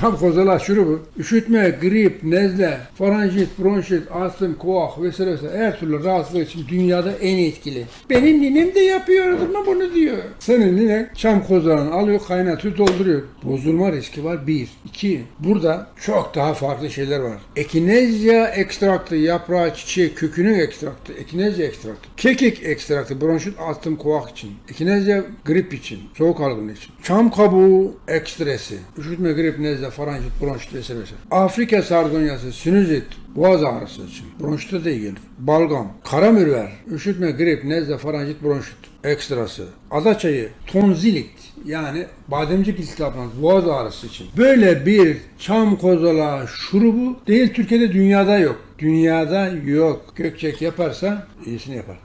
Çam kozalak şurubu, üşütme, grip, nezle, faranjit, bronşit, astım, koah vesaire vesaire her türlü rahatsızlık için dünyada en etkili. Benim ninem de yapıyor ama bunu diyor. Senin ninen çam kozalağını alıyor, kaynatıyor, dolduruyor. Bozulma riski var bir. İki, burada çok daha farklı şeyler var. Ekinezya ekstraktı, yaprağı, çiçeği, kökünün ekstraktı, ekinezya ekstraktı. Kekik ekstraktı, bronşit, astım, koah için. Ekinezya grip için, soğuk algınlığı için. Çam kabuğu ekstresi, üşütme, grip, nezle, faranjit, bronşit vesaire vesaire. Afrika sardonyası, sinüzit, boğaz ağrısı için. Bronşite de iyi gelir. Balgam, karamürver, üşütme, grip, nezle, faranjit, bronşit ekstrası. Ada çayı, tonzilit yani bademcik iltihabından boğaz ağrısı için. Böyle bir çam kozalağı şurubu değil Türkiye'de dünyada yok. Dünyada yok. Gökçek yaparsa iyisini yapar.